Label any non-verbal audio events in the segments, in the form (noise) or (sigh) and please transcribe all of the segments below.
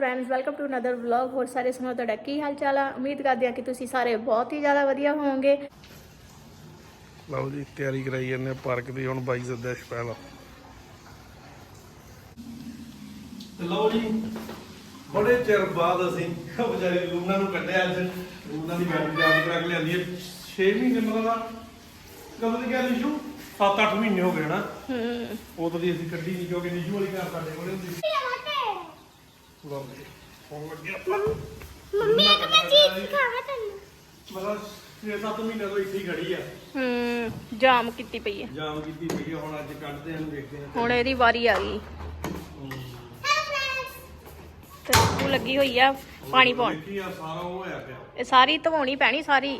Friends welcome to another vlog ਹੋਰ ਸਾਰੇ ਸੁਣੋ ਤੁਹਾਡਾ ਕੀ ਹਾਲ ਚਾਲ ਆ? ਉਮੀਦ ਕਰਦੇ ਹਾਂ ਕਿ ਤੁਸੀਂ ਸਾਰੇ ਬਹੁਤ ਹੀ ਜ਼ਿਆਦਾ ਵਧੀਆ ਹੋਵੋਗੇ। ਲਓ ਜੀ ਤਿਆਰੀ ਕਰਾਈ ਜਾਂਦੇ ਆ ਪਾਰਕ ਦੀ ਹੁਣ ਬਾਈ ਸੱਦਾ ਸਪੈਲ ਤੇ ਲਓ ਜੀ ਬੜੇ ਚਿਰ ਬਾਅਦ ਅਸੀਂ ਉਹ ਵਿਚਾਰੀ ਲੂਨਾ ਨੂੰ ਕੱਢਿਆ ਅੱਜ। ਲੂਨਾ ਦੀ ਬੈਟਰੀ ਚਾਰਜ ਕਰਾ ਕੇ ਲਿਆਂਦੀ ਹੈ। 6 ਮਹੀਨੇ ਮਤਲਬ ਕਦੋਂ ਦੀ ਗਿਆ ਨਿਸ਼ੂ? 7-8 ਮਹੀਨੇ ਹੋ ਗਏ ਨਾ। ਹੂੰ। ਉਦੋਂ ਦੀ ਅਸੀਂ ਕੱਢੀ ਨਹੀਂ ਕਿਉਂਕਿ ਨਿਸ਼ੂ ਵਾਲੀ ਘਰ ਸਾਡੇ ਕੋਲੇ ਹੁੰਦੀ ਸੀ। ਲਓ ਜੀ ਹੁਣ ਲੱਗਿਆ ਮੰਮੀ ਇੱਕ ਮੈਂ ਚੀਜ਼ ਦਿਖਾਵਾਂ ਤੈਨੂੰ ਮਤਲਬ 6-7 ਮਹੀਨੇ ਤੋਂ ਇੱਥੇ ਹੀ ਖੜੀ ਆ। ਹੂੰ ਜਾਮ ਕੀਤੀ ਪਈ ਹੈ ਜਾਮ ਕੀਤੀ ਪਈ ਆ ਹੁਣ ਅੱਜ ਕੱਢਦੇ ਹਾਂ ਦੇਖਦੇ ਹਾਂ ਹੁਣ ਇਹਦੀ ਵਾਰੀ ਆ ਗਈ। ਹੈਲੋ ਫਰੈਂਡਸ ਤੇ ਉਹ ਲੱਗੀ ਹੋਈ ਆ ਪਾਣੀ ਪਾਉਣ। ਆ ਸਾਰਾ ਉਹ ਹੋਇਆ ਪਿਆ। ਇਹ ਸਾਰੀ ਧਵਾਉਣੀ ਪੈਣੀ ਸਾਰੀ।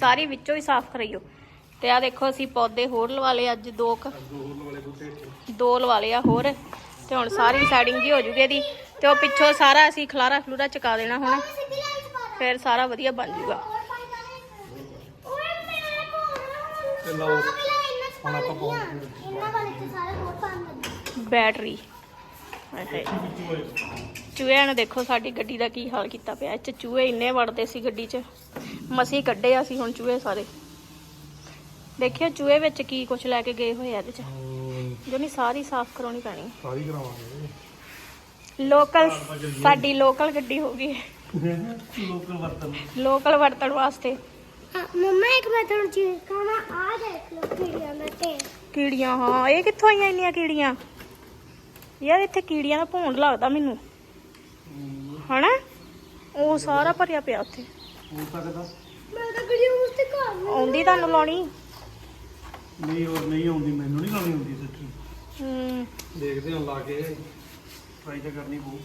ਸਾਰੀ ਵਿੱਚੋਂ ਹੀ ਸਾਫ਼ ਕਰਾਈਓ। ਤੇ ਆ ਦੇਖੋ ਅਸੀਂ ਪੌਦੇ ਹੋਰ ਲਵਾ ਲਏ ਅੱਜ ਦੋ ਕੁ। ਦੋ ਬੂਟੇ। ਇੱਥੇ ਦੋ ਲਵਾ ਲਿਆ ਹੋਰ। ਤੇ ਹੁਣ ਸਾਰੀ ਸੈਟਿੰਗ ਜੀ ਹੋ ਜੂਗੀ ਇਹਦੀ। ਤੇ ਉਹ ਪਿੱਛੋਂ ਸਾਰਾ ਅਸੀਂ ਖਲਾਰਾ ਖਲੂਰਾ ਚਕਾ ਦੇਣਾ ਹੁਣ। ਫਿਰ ਸਾਰਾ ਵਧੀਆ ਬਣ ਜੂਗਾ। ਤੇ ਲਓ ਹੁਣ ਆਪਾਂ ਬੈਟਰੀ। ਚੂਹਿਆਂ ਨੇ ਦੇਖੋ ਸਾਡੀ ਗੱਡੀ ਦਾ ਕੀ ਹਾਲ ਕੀਤਾ ਪਿਆ। ਚ ਚੂਹੇ ਇੰਨੇ ਵੜਦੇ ਸੀ ਗੱਡੀ 'ਚ। ਮਸੀਂ ਕੱਢੇ ਆ ਸੀ ਹੁਣ ਚੂਹੇ ਸਾਰੇ। ਦੇਖਿਓ ਚੂਹੇ ਵਿੱਚ ਕੀ ਕੁਝ ਲੈ ਕੇ ਗਏ ਹੋਏ ਆ ਇਹਦੇ 'ਚ। ਜੋ ਨਹੀਂ ਸਾਰੀ ਸਾਫ਼ ਕਰਾਉਣੀ ਪੈਣੀ। ਸਾਰੀ ਕਰਾਵਾਂਗੇ ਲੋਕਲ ਸਾਡੀ ਲੋਕਲ ਗੱਡੀ ਹੋ ਗਈ। ਲੋਕਲ ਵਰਤਨ ਲੋਕਲ ਵਰਤਣ। ਵਾਸਤੇ। ਮੰਮਾ ਇੱਕ ਮੈਂ ਤੁਹਾਨੂੰ ਚੀਜ਼ ਦਿਖਾਵਾਂ ਆ ਦੇਖ ਵੀਡੀਓ ਮੈਂ ਤੇ ਕੀੜੀਆਂ ਹਾਂ ਇਹ ਕਿੱਥੋਂ ਆਈਆਂ ਇੰਨੀਆਂ ਕੀੜੀਆਂ? ਯਾਰ ਇੱਥੇ ਕੀੜੀਆਂ ਦਾ ਭੌਂਡ ਲੱਗਦਾ ਮੈਨੂੰ। ਹਨਾ? ਉਹ ਸਾਰਾ ਭਰਿਆ ਪਿਆ ਉੱਥੇ। ਹੋ ਸਕਦਾ। ਮੈਂ ਤਾਂ ਵੀਡੀਓ ਉਸ ਤੇ ਘਰ ਆਉਂਦੀ ਤੁਹਾਨੂੰ ਲਾਉਣੀ? ਨਹੀਂ ਹੋਰ ਨਹੀਂ ਆਉਂਦੀ ਮੈਨੂੰ ਨਹੀਂ ਲਾਉਣੀ ਆਉਂਦੀ ਸੱਚੀ। ਹੂੰ। ਦੇਖਦੇ ਹਾਂ ਲਾ ਕੇ ਟਰਾਈ ਤਾਂ ਕਰਨੀ ਪਊ।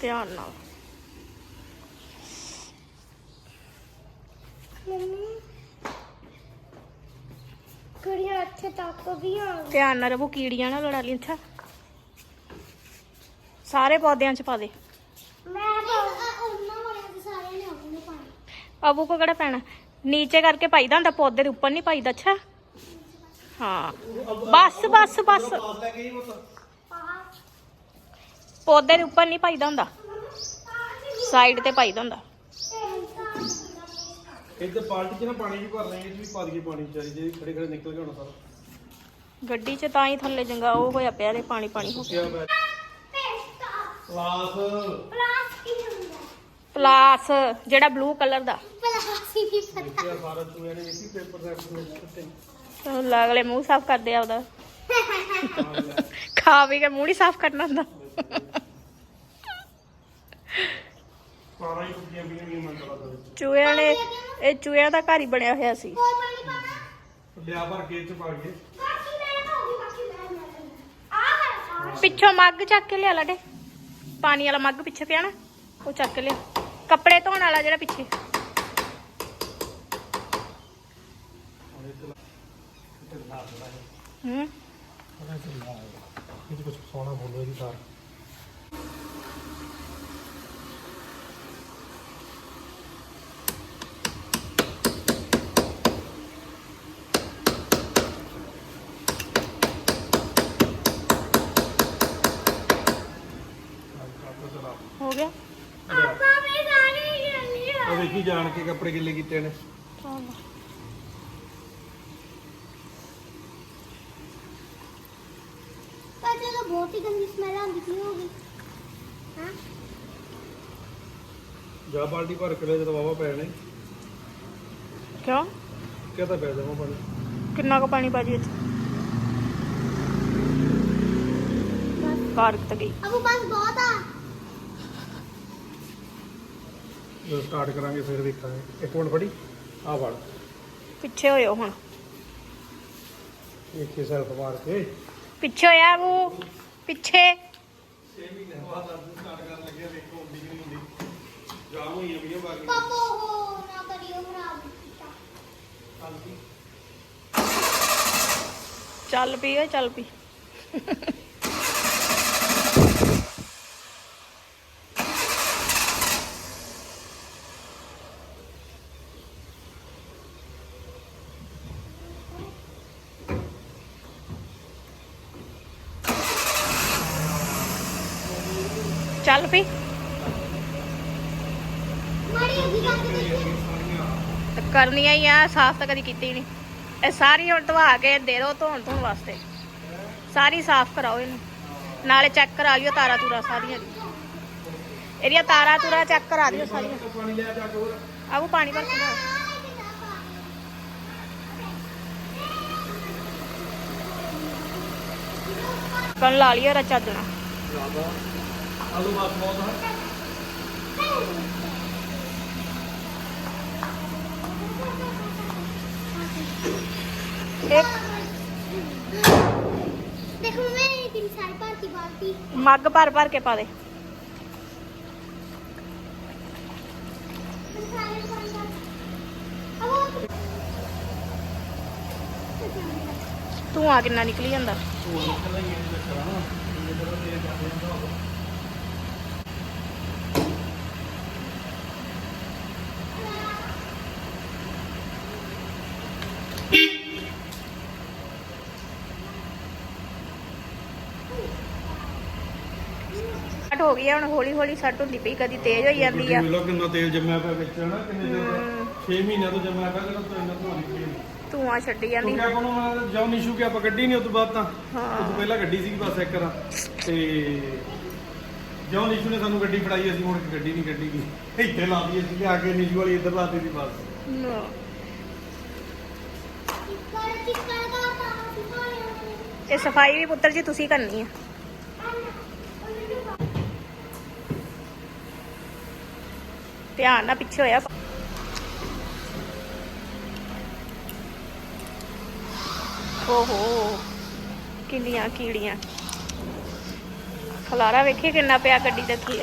ਧਿਆਨ ਨਾਲ। ਮੰਮੀ ਕੁੜੀਆਂ ਇੱਥੇ ਤੱਕ ਵੀ ਆ। ਧਿਆਨ ਨਾਲ ਰਵੋ ਕੀੜੀਆਂ ਨਾ ਲੜਾ ਲਈ ਅੱਛਾ। ਸਾਰੇ ਪੌਦਿਆਂ 'ਚ ਪਾ ਦੇ। ਮੈਂ ਤਾਂ ਉਹਨਾਂ ਵਾਲਿਆਂ ਦੇ ਸਾਰੇ ਨੇ ਆਪਣੇ ਪਾਣੀ। ਅਬੂ ਕੋ ਕਿਹੜਾ ਪੈਣਾ? ਨੀਚੇ ਕਰਕੇ ਪਾਈਦਾ ਹੁੰਦਾ ਪੌਦੇ ਦੇ ਉੱਪਰ ਨਹੀਂ ਪਾਈਦਾ ਅੱਛਾ। ਹਾਂ। ਬਸ ਬਸ ਬਸ। ਕੇ ਹੀ ਪੌਦੇ ਦੇ ਉੱਪਰ ਨਹੀਂ ਪਾਈਦਾ ਹੁੰਦਾ। ਸਾਈਡ ਤੇ ਪਾਈਦਾ ਹੁੰਦਾ। ਇੱਥੇ ਬਾਲਟੀ 'ਚ ਨਾ ਪਾਣੀ ਵੀ ਭਰ ਲਾਂਗੇ 'ਚ ਵੀ ਪਾ ਦਈਏ ਪਾਣੀ ਚਾਹੀਦੀ ਜੇ ਖੜੇ ਖੜੇ ਨਿਕਲ ਹੁਣ ਸਾਰਾ। ਗੱਡੀ 'ਚ ਤਾਂ ਹੀ ਥੱਲੇ ਜੰਗਾ ਉਹ ਹੋਇਆ ਪਿਆ ਤੇ ਪਾਣੀ ਪਾਣੀ ਹੋ ਗਿਆ। ਕਿਆ ਮੈਂ ਕਲਾਸ ਪਲਾਸ ਜਿਹੜਾ ਬਲੂ ਕਲਰ ਦਾ। ਦੇਖਿਆ ਸਾਰਾ ਚੂਹਿਆਂ ਨੇ ਦੇਖੀ ਪੇਪਰ ਤੇ। ਚਲੋ ਅਗਲੇ ਮੂੰਹ ਸਾਫ਼ ਕਰਦੇ ਆ ਉਹਦਾ ਖਾ ਵੀ ਕੇ ਮੂੰਹ ਨਹੀਂ ਸਾਫ਼ ਕਰਨਾ ਹੁੰਦਾ। ਚੂਹਿਆਂ ਨੇ ਇਹ ਚੂਹਿਆਂ ਦਾ ਘਰ ਹੀ ਬਣਿਆ ਹੋਇਆ ਸੀ। ਲਿਆ ਭਰ ਕੇ 'ਚ ਪਾ ਕੇ। ਪਿੱਛੋਂ ਮੱਗ ਚੱਕ ਕੇ ਲਿਆ ਲਾਡੇ। ਪਾਣੀ ਵਾਲਾ ਮੱਗ ਪਿੱਛੇ ਪਿਆ ਨਾ ਉਹ ਚੱਕ ਲਿਆ। ਕੱਪੜੇ ਧੋਣ ਵਾਲਾ ਜਿਹੜਾ ਪਿੱਛੇ। ਹੂੰ। ਇਹ 'ਚ ਕੁਝ ਸੋਨਾ ਬੋਲੋ ਇਹਦੀ ਸਾਰ ਹੋ ਗਿਆ ਉਹ ਵੇਖੀ ਜਾਣ ਕੇ ਕੱਪੜੇ ਗਿੱਲੇ ਕੀਤੇ ਨੇ। ਚਲੋ ਪਰ ਜਦੋਂ ਬਹੁਤ ਹੀ ਗੰਦੀ ਸਮੈਲ ਆਉਂਦੀ ਸੀ ਹੋਗੀ ਹਾਂ? ਜਾ ਬਾਲਟੀ ਭਰ ਕੇ ਲੈ ਜਦੋਂ ਵਾਵਾ ਪੈਣੇ ਕਿਉਂ? ਕਿਆ ਤਾਂ ਪੈ ਜਾਵਾਂ ਪਾਣੀ? ਕਿੰਨਾ ਕੁ ਪਾਣੀ ਬਾਜੀ ਵਿੱਚ ਕਾਰ ਕਿੱਥੇ ਗਈ। ਅਬੂ ਬਸ ਬਹੁਤ ਆ। ਜਦੋਂ ਸਟਾਰਟ ਕਰਾਂਗੇ ਫਿਰ ਦੇਖਾਂਗੇ। ਇੱਕ ਮਿੰਟ ਫੜੀ। ਆ ਫੜ। ਪਿੱਛੇ ਹੋਇਓ ਹੁਣ। ਇੱਥੇ ਸੈਲਫ ਮਾਰ ਕੇ। ਪਿੱਛੇ ਹੋਇਆ ਉਹ ਪਿੱਛੇ 6 ਮਹੀਨੇ ਬਾਅਦ ਸਟਾਰਟ ਕਰਨ ਲੱਗਿਆ ਵੇਖੋ ਹੁੰਦੀ ਕਿ ਨਹੀਂ ਹੁੰਦੀ ਜਾਮ ਹੋਈਆਂ ਵੀਡੀਓ ਪਾ ਕੇ ਪਾਪੋ ਹੋ ਨਾ ਕਰਿਓ ਖਰਾਬ ਚੱਲ ਪਈ ਓਏ ਚੱਲ ਪਈ ਚੱਲ ਪਈ ਕਰਨੀਆਂ ਹੀ ਆ ਸਾਫ਼ ਤਾਂ ਕਦੀ ਕੀਤੀ ਨਹੀਂ। ਇਹ ਸਾਰੀ ਹੁਣ ਧਵਾ ਕੇ ਦੇ ਦੋ ਧੋਣ ਧੋਣ ਵਾਸਤੇ। ਸਾਰੀ ਸਾਫ਼ ਕਰਾਓ ਇਹਨੂੰ। ਨਾਲੇ ਚੈੱਕ ਕਰਾ ਲਿਓ ਤਾਰਾਂ ਤੂਰਾ ਸਾਰੀਆਂ। ਦੀ ਇਹਦੀਆਂ ਤਾਰਾਂ ਤੂਰਾ ਚੈੱਕ ਕਰਾ ਦਿਓ ਸਾਰੀਆਂ। ਆਓ ਪਾਣੀ ਭਰ ਕੇ ਲਿਆਓ। ਕੰਨ ਲਾ ਲਿਆ ਰਾ ਚੱਦਣਾ ਆਲੂ ਬਸ ਬਹੁਤ ਹੈ ਇੱਕ ਦੇਖੋ ਮੈਂ ਤਿੰਨ ਸਾਲ ਭਰਤੀ ਬਾਲਟੀ। ਮੱਗ ਭਰ ਭਰ ਕੇ ਪਾ ਦੇ। ਮਸਾਲੇ ਪਾਉਂਦਾ ਅਬ ਧੂਆਂ ਕਿੰਨਾ ਨਿਕਲੀ ਜਾਂਦਾ। ਸੱਟ ਹੋ ਗਈ ਆ ਹੁਣ ਹੌਲੀ ਹੌਲੀ ਸੱਟ ਹੁੰਦੀ ਪਈ ਕਦੀ ਤੇਜ਼ ਹੋਈ ਜਾਂਦੀ ਆ। ਗੱਡੀ ਵੇਖ ਲਓ ਕਿੰਨਾ ਤੇਲ ਜੰਮਿਆ ਪਿਆ ਵਿੱਚ ਹਨਾ ਕਿੰਨੇ ਦਿਨ ਹਮ। 6 ਮਹੀਨਿਆਂ ਤੋਂ ਜੰਮਿਆ ਪਿਆ ਕਿੰਨਾ ਤੋਂ ਇੰਨਾ ਤੋਂ ਨਿਕਲੀ ਧੂਆਂ ਛੱਡੀ ਜਾਂਦੀ। ਕਿਉਂਕਿ ਆਪਾਂ ਨੂੰ ਮੈਂ ਜੋ ਨਿਸ਼ੂ ਕਿ ਆਪਾਂ ਗੱਡੀ ਨਹੀਂ ਉਸ ਤੋਂ ਬਾਅਦ ਤਾਂ। ਹਾਂ। ਉਸ ਤੋਂ ਪਹਿਲਾਂ ਗੱਡੀ ਸੀ ਬਸ ਇੱਕ ਰਾਂ। ਤੇ ਜੋ ਨਿਸ਼ੂ ਨੇ ਸਾਨੂੰ ਗੱਡੀ ਫੜਾਈ ਅਸੀਂ ਹੁਣ ਗੱਡੀ ਨਹੀਂ ਗੱਡੀ ਗਈ ਇੱਥੇ ਲਾ ਦਈਏ ਅਸੀਂ ਲਿਆ ਕੇ ਨਿਸ਼ੂ ਵਾਲੀ ਇੱਧਰ ਲਾਤੀ ਸੀ ਬਸ। ਨਾ। ਇਹ ਸਫ਼ਾਈ ਵੀ ਪੁੱਤਰ ਜੀ ਤੁਸੀਂ ਕਰਨੀ ਆ। ਧਿਆਨ ਨਾਲ ਪਿੱਛੇ ਹੋਇਆ। ਓਹੋ, ਕਿੰਨੀਆਂ ਕੀੜੀਆਂ। ਖਲਾਰਾ ਵੇਖੀ ਕਿੰਨਾ ਪਿਆ ਗੱਡੀ ਦੇ ਕੀ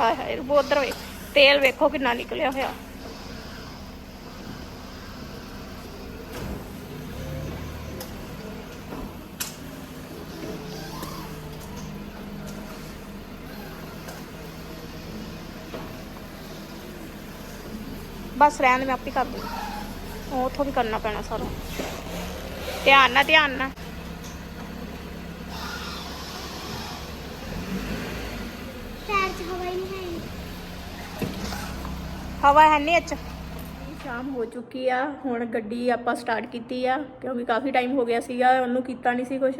ਹਾਏ ਹਾਏ ਉਧਰ ਵੇਖ, ਤੇਲ ਵੇਖੋ ਕਿੰਨਾ ਨਿਕਲਿਆ ਹੋਇਆ। ਬਸ ਰਹਿਣ ਦੇ ਮੈਂ ਆਪੇ ਕਰ ਦੂੰ ਉਹ ਉੱਥੋਂ ਵੀ ਕਰਨਾ ਪੈਣਾ ਸਾਰਾ। ਧਿਆਨ ਨਾਲ ਧਿਆਨ ਨਾਲ। ਪੈਰ 'ਚ ਹਵਾ ਹੀ ਨਹੀਂ ਹੈ। ਹਵਾ ਹੈ ਨਹੀਂ ਅੱਛਾ ਸ਼ਾਮ ਹੋ ਚੁੱਕੀ ਆ। ਹੁਣ ਗੱਡੀ ਆਪਾਂ ਸਟਾਰਟ ਕੀਤੀ ਆ ਕਿਉਂਕਿ ਕਾਫੀ ਟਾਈਮ ਹੋ ਗਿਆ ਸੀਗਾ ਉਹਨੂੰ ਕੀਤਾ ਨਹੀਂ ਸੀ ਕੁਝ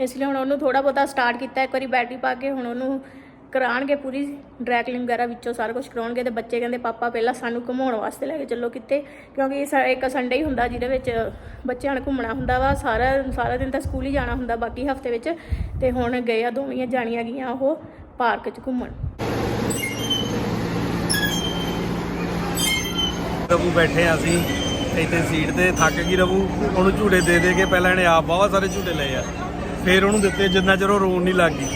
ਇਸ ਲਈ ਹੁਣ ਉਹਨੂੰ ਥੋੜਾ ਬਹੁਤਾ ਸਟਾਰਟ ਕੀਤਾ ਇੱਕ ਵਾਰੀ ਬੈਟਰੀ ਪਾ ਕੇ ਹੁਣ ਉਹਨੂੰ ਕਰਾਣਗੇ ਪੂਰੀ ਡਰੈਕਲਿੰਗ ਵਗੈਰਾ ਵਿੱਚੋਂ ਸਾਰਾ ਕੁਝ ਕਰਾਉਣਗੇ ਤੇ ਬੱਚੇ ਕਹਿੰਦੇ, ਪਾਪਾ, ਪਹਿਲਾਂ ਸਾਨੂੰ ਘੁਮਾਉਣ ਵਾਸਤੇ ਲੈ ਕੇ ਚੱਲੋ ਕਿਤੇ ਕਿਉਂਕਿ ਸਾ- ਇੱਕ ਸੰਡੇ ਹੀ ਹੁੰਦਾ ਜਿਹਦੇ ਵਿੱਚ ਬੱਚਿਆਂ ਨੂੰ ਘੁੰਮਣਾ ਹੁੰਦਾ ਵਾ, ਸਾਰਾ ਸਾਰਾ ਦਿਨ ਤਾਂ ਸਕੂਲ ਹੀ ਜਾਣਾ ਹੁੰਦਾ, ਬਾਕੀ ਹਫ਼ਤੇ ਵਿੱਚ। ਤੇ ਹੁਣ ਗਏ ਆ ਦੋਵੇਂ ਜਾਣੀਆਂ ਗਈਆਂ ਉਹ ਪਾਰਕ 'ਚ ਘੁੰਮਣ। ਰਬੂ ਬੈਠੇ ਆ ਅਸੀਂ, ਇੱਥੇ ਸੀਟ ਤੇ, ਥੱਕ ਗਈ ਰਬੂ ਉਹਨੂੰ ਝੂਟੇ ਦੇ ਦੇ ਕੇ ਪਹਿਲਾਂ ਇਹਨੇ ਆਪ ਬਹੁਤ ਸਾਰੇ ਝੂਟੇ ਲਏ ਆ। ਫਿਰ ਉਹਨੂੰ ਦਿੱਤੇ ਜਿੰਨਾ ਚਿਰ ਉਹ ਰੋਣ ਨਹੀਂ ਲੱਗ ਗਈ।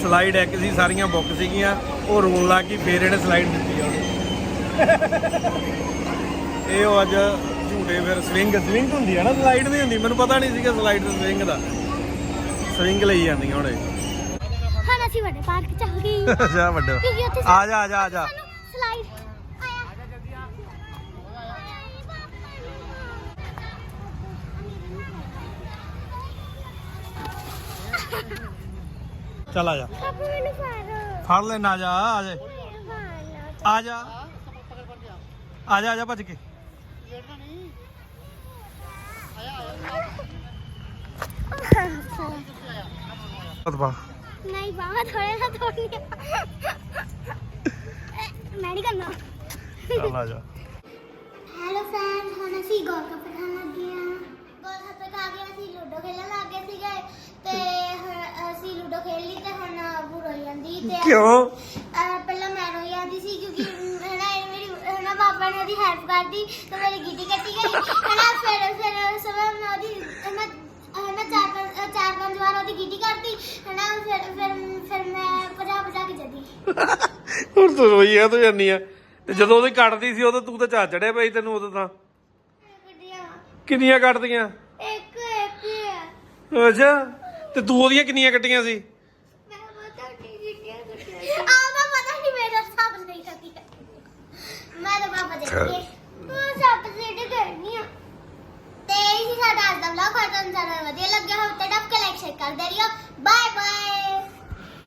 ਸਲਾਈਡ ਇੱਕ ਸੀ ਸਾਰੀਆਂ ਬੁੱਕ ਸੀਗੀਆਂ ਉਹ ਰੋਣ ਲੱਗ ਗਈ ਫਿਰ ਇਹਨੇ ਸਲਾਈਡ ਦਿੱਤੀ ਆ ਉਹਨੂੰ ਇਹ ਉਹ ਅੱਜ ਝੂਟੇ ਫਿਰ ਸਵਿੰਗ ਸਵਿੰਗ ਹੁੰਦੀ ਆ ਨਾ ਸਲਾਈਡ ਨਹੀਂ ਹੁੰਦੀ ਮੈਨੂੰ ਪਤਾ ਨਹੀਂ ਸੀਗਾ ਸਲਾਈਡ ਤੇ ਸਵਿੰਗ ਦਾ। ਸਵਿੰਗ ਲਈ ਜਾਂਦੀਆਂ ਹੁਣ ਇਹ। ਹਾਂ ਅਸੀਂ ਵੱਡੇ ਪਾਰਕ 'ਚ ਆ ਗਏ। (laughs) ਜਾ ਵੱਡੋ। ਆ ਜਾ ਆ ਜਾ ਆ ਜਾ। ਸਲਾਈਡ ਆਇਆ। ਚੱਲ ਆ ਜਾ। ਪਾਪਾ ਮੈਨੂੰ ਫੜ। ਫੜ ਲੈ ਨਾ ਜਾ ਆ ਜਾ। ਆ ਜਾ। ਆ ਜਾ ਆ ਜਾ ਭੱਜ ਕੇ। ਅਦਬਾ ਨਹੀਂ ਬਾਹਰ ਥੋੜੇ ਨਾ ਥੋੜੀ ਮੈਂ ਨਹੀਂ ਕਰਨਾ। ਚੱਲ ਆ ਜਾ। ਹੈਲੋ ਫਰੈਂਡ ਹੁਣ ਅਸੀਂ ਗੋਲਗੱਪੇ ਖਾਣ ਲੱਗੇ ਆ ਗੋਲਗੱਪੇ ਖਾ ਕੇ ਅਸੀਂ ਲੂਡੋ ਖੇਲਣ ਲੱਗ ਗਏ ਸੀਗੇ ਤੇ ਅਸੀਂ ਲੂਡੋ ਖੇਲ ਲਈ ਤੇ ਹੁਣ ਬੁਰ ਹੋ ਜਾਂਦੀ ਤੇ ਕਿਉਂ? ਅਹ ਪਹਿਲਾਂ ਮੈਂ ਰੋਈ ਜਾਂਦੀ ਸੀ ਕਿਉਂਕਿ ਹਨਾ ਇਹ ਮੇਰੀ ਹਨਾ ਪਾਪਾ ਨੇ ਉਹਦੀ ਹੈਲਪ ਕਰਦੀ ਤੇ ਮੇਰੀ ਗਿੱਟੀ ਕੱਟੀ ਗਈ। ਹਨਾ ਫਿਰ ਫਿਰ ਸਵੇਰ ਮੈਂ ਉਹਦੀ ਹਨਾ ਹਨਾ ਚਾਰ ਪੰਜ ਅਹ ਚਾਰ ਪੰਜ ਵਾਰ ਉਹਦੀ ਗਿੱਟੀ ਕਰਦੀ ਹਨਾ ਫਿਰ ਫਿਰ ਫਿਰ ਮੈਂ ਭਜਾ ਭਜਾ ਕੇ ਜਦੀ ਹੁਣ ਤੂੰ ਰੋਈ ਆ ਤੂੰ ਜਾਨੀ ਆ। ਤੇ ਜਦੋਂ ਉਹਦੀ ਕੱਟਦੀ ਸੀ ਉਦੋਂ ਤੂੰ ਤਾਂ ਝਾ ਚੜਿਆ ਪਈ ਤੈਨੂੰ ਉਦੋਂ ਤਾਂ। ਕਿੰਨੀਆਂ ਕੱਟਦੀਆਂ? ਇੱਕ ਇੱਕ। ਅੱਛਾ। ਤੇ ਤੂੰ ਉਹਦੀਆਂ ਕਿੰਨੀਆਂ ਕੱਟੀਆਂ ਸੀ? ਤੇ ਇਹ ਸੀ ਸਾਡਾ ਅੱਜ ਦਾ ਵਲੌਗ ਹੋਰ ਤੁਹਾਨੂੰ ਸਾਰਾ ਵਧੀਆ ਲੱਗਿਆ ਹੋਵੇ ਤਾਂ ਡੱਬ ਕੇ ਲਾਈਕ ਸ਼ੇਅਰ ਕਰਦੇ ਰਹੀਓ ਬਾਏ ਬਾਏ